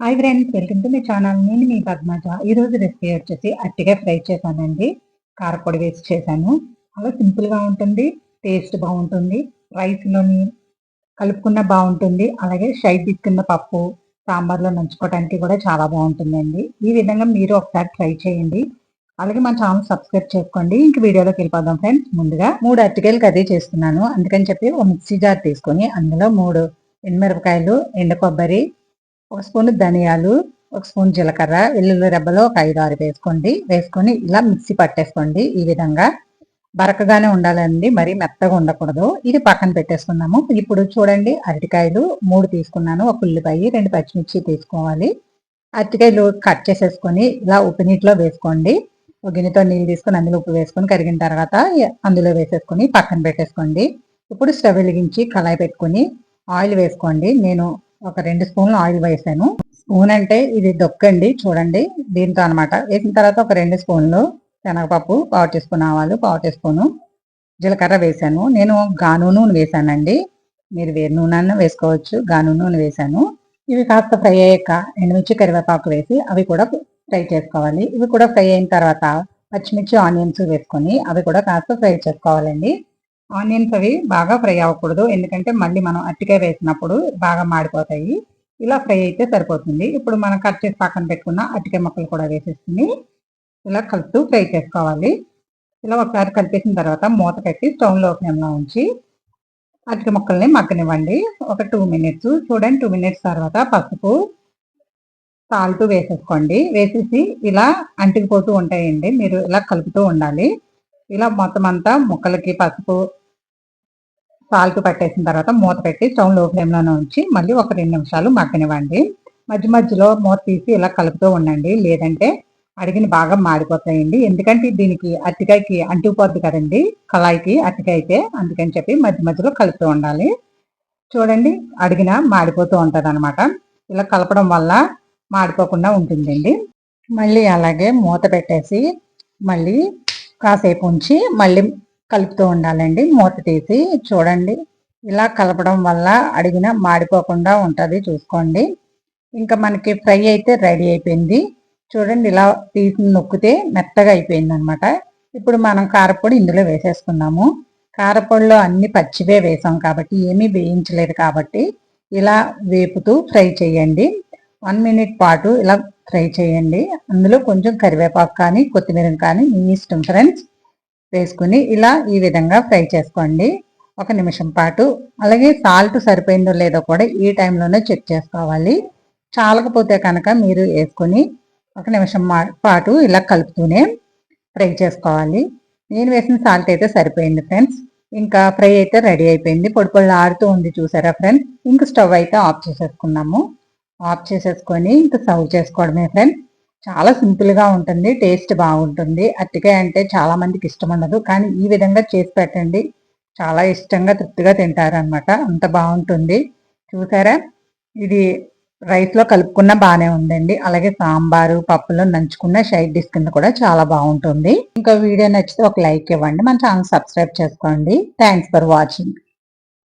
Hi friends welcome to మీ channel. నేను మీ పద్మజ. ఈరోజు రెసిపీ వచ్చేసి అట్టిగా ఫ్రై చేశానండి. కారపొడి వేసి చేశాను. చాలా సింపుల్గా ఉంటుంది టేస్ట్ బాగుంటుంది రైస్లోని కలుపుకున్న బాగుంటుంది అలాగే షైడ్ తీసుకున్న పప్పు సాంబార్లో నంచుకోవడానికి కూడా చాలా బాగుంటుందండి. ఈ విధంగా మీరు ఒకసారి ట్రై చేయండి. అలాగే మన ఛానల్ సబ్స్క్రైబ్ చేసుకోండి. ఇంక వీడియోలోకి వెళ్ళిపోదాం ఫ్రెండ్స్. ముందుగా మూడు అరటికాయలు కర్రీ చేస్తున్నాను. అందుకని చెప్పి ఒక మిక్సీ జార్ తీసుకొని అందులో మూడు ఎండుమిరపకాయలు ఎండు కొబ్బరి ఒక స్పూన్ ధనియాలు ఒక స్పూన్ జీలకర్ర వెల్లుల్లి రెబ్బలు ఒక ఐదు ఆరు వేసుకోండి. వేసుకొని ఇలా మిక్సీ పట్టేసుకోండి ఈ విధంగా. బరకగానే ఉండాలండి మరి మెత్తగా ఉండకూడదు. ఇది పక్కన పెట్టేసుకున్నాము ఇప్పుడు చూడండి అరటికాయలు మూడు తీసుకున్నాను. ఒక ఉల్లిపాయ రెండు పచ్చిమిర్చి తీసుకోవాలి. అరటికాయలు కట్ చేసేసుకొని ఇలా ఉప్పు నీటిలో వేసుకోండి. ఒక గిన్నెతో నీళ్ళు తీసుకొని అందులో ఉప్పు వేసుకొని కరిగిన తర్వాత అందులో వేసేసుకొని పక్కన పెట్టేసుకోండి. ఇప్పుడు స్టవ్ వెలిగించి కళాయి పెట్టుకొని ఆయిల్ వేసుకోండి. నేను ఒక రెండు స్పూన్లు ఆయిల్ వేసాను. స్పూన్ అంటే ఇది దొక్కండి చూడండి. దీంతో అనమాట వేసిన తర్వాత ఒక రెండు స్పూన్లు శనగపప్పు పావు టీ స్పూన్ ఆవాలు పావు టీ స్పూను జీలకర్ర వేసాను. నేను గాను నూనె వేసానండి. మీరు వేరు నూనె వేసుకోవచ్చు. గాను నూనె వేసాను. ఇవి కాస్త ఫ్రై అయ్యాక ఎండుమిర్చి కరివేపాకు వేసి అవి కూడా ఫ్రై చేసుకోవాలి. ఇవి కూడా ఫ్రై అయిన తర్వాత పచ్చిమిర్చి ఆనియన్స్ వేసుకొని అవి కూడా కాస్త ఫ్రై చేసుకోవాలండి. ఆనియన్స్ అవి బాగా ఫ్రై అవ్వకూడదు. ఎందుకంటే మళ్ళీ మనం అట్టికాయ వేసినప్పుడు బాగా మాడిపోతాయి. ఇలా ఫ్రై అయితే సరిపోతుంది. ఇప్పుడు మనం కట్ చేసి పక్కన పెట్టుకున్న అట్టికాయ ముక్కలు కూడా వేసేసుకుని ఇలా కలుపుతూ ఫ్రై చేసుకోవాలి. ఇలా ఒకసారి కలిపేసిన తర్వాత మూత పెట్టి స్టవ్లో ఫ్లేమ్లో ఉంచి అరటి ముక్కల్ని మగ్గనివ్వండి. ఒక టూ మినిట్స్. చూడండి టూ మినిట్స్ తర్వాత పసుపు సాల్ట్ వేసేసుకోండి. వేసేసి ఇలా అంటికిపోతూ ఉంటాయండి. మీరు ఇలా కలుపుతూ ఉండాలి. ఇలా మొత్తం అంతా ముక్కలకి పసుపు సాల్ట్ పట్టేసిన తర్వాత మూత పెట్టి స్టవ్లో ఫ్లేమ్లోనే ఉంచి మళ్ళీ ఒక రెండు నిమిషాలు మగ్గనివ్వండి. మధ్య మధ్యలో మూత తీసి ఇలా కలుపుతూ ఉండండి. లేదంటే అడిగిన బాగా మాడిపోతాయండి. ఎందుకంటే దీనికి అరటికాయకి అంటుకుపోద్ది కదండి. కళాయికి అరటికాయ అయితే అందుకని చెప్పి మధ్య మధ్యలో కలుపుతూ ఉండాలి. చూడండి అడిగిన మాడిపోతూ ఉంటుంది అనమాట ఇలా కలపడం వల్ల మాడిపోకుండా ఉంటుందండి. మళ్ళీ అలాగే మూత పెట్టేసి మళ్ళీ కాసేపు ఉంచి మళ్ళీ కలుపుతూ ఉండాలండి. మూత తీసి చూడండి. ఇలా కలపడం వల్ల అడిగిన మాడిపోకుండా ఉంటుంది చూసుకోండి. ఇంకా మనకి ఫ్రై అయితే రెడీ అయిపోయింది. చూడండి ఇలా తీసి నొక్కితే మెత్తగా అయిపోయింది అనమాట ఇప్పుడు మనం కారపొడి ఇందులో వేసేసుకున్నాము. కారపొడిలో అన్ని పచ్చివే వేసాం కాబట్టి ఏమీ వేయించలేదు కాబట్టి ఇలా వేపుతూ ఫ్రై చేయండి. వన్ మినిట్ పాటు ఇలా ఫ్రై చేయండి. అందులో కొంచెం కరివేపాకు కానీ కొత్తిమీర కానీ మీ ఇష్టం ఫ్రెండ్స్. వేసుకుని ఇలా ఈ విధంగా ఫ్రై చేసుకోండి. ఒక నిమిషం పాటు. అలాగే సాల్ట్ సరిపోయిందో లేదో కూడా ఈ టైంలోనే చెక్ చేసుకోవాలి. చాలకపోతే కనుక మీరు వేసుకొని ఒక నిమిషం పాటు ఇలా కలుపుతూనే ఫ్రై చేసుకోవాలి. నేను వేసిన సాల్ట్ అయితే సరిపోయింది ఫ్రెండ్స్. ఇంకా ఫ్రై అయితే రెడీ అయిపోయింది. పొడి పొడి ఆడుతూ ఉంది చూసారా ఫ్రెండ్స్? ఇంక స్టవ్ అయితే ఆఫ్ చేసేసుకున్నాము. ఆఫ్ చేసేసుకొని ఇంకా సర్వ్ చేసుకోవడమే ఫ్రెండ్స్. చాలా సింపుల్గా ఉంటుంది టేస్ట్ బాగుంటుంది. అరటికాయ అంటే చాలా మందికి ఇష్టం ఉండదు కానీ ఈ విధంగా చేసి పెట్టండి. చాలా ఇష్టంగా తృప్తిగా తింటారనమాట అంత బాగుంటుంది. చూసారా? ఇది రైస్లో కలుపుకున్న బాగానే ఉందండి. అలాగే సాంబారు పప్పులో నంచుకున్న షైడ్ డిష్ కింద కూడా చాలా బాగుంటుంది. ఇంకా వీడియో నచ్చితే ఒక లైక్ ఇవ్వండి. మన ఛానల్ సబ్స్క్రైబ్ చేసుకోండి. Thanks for watching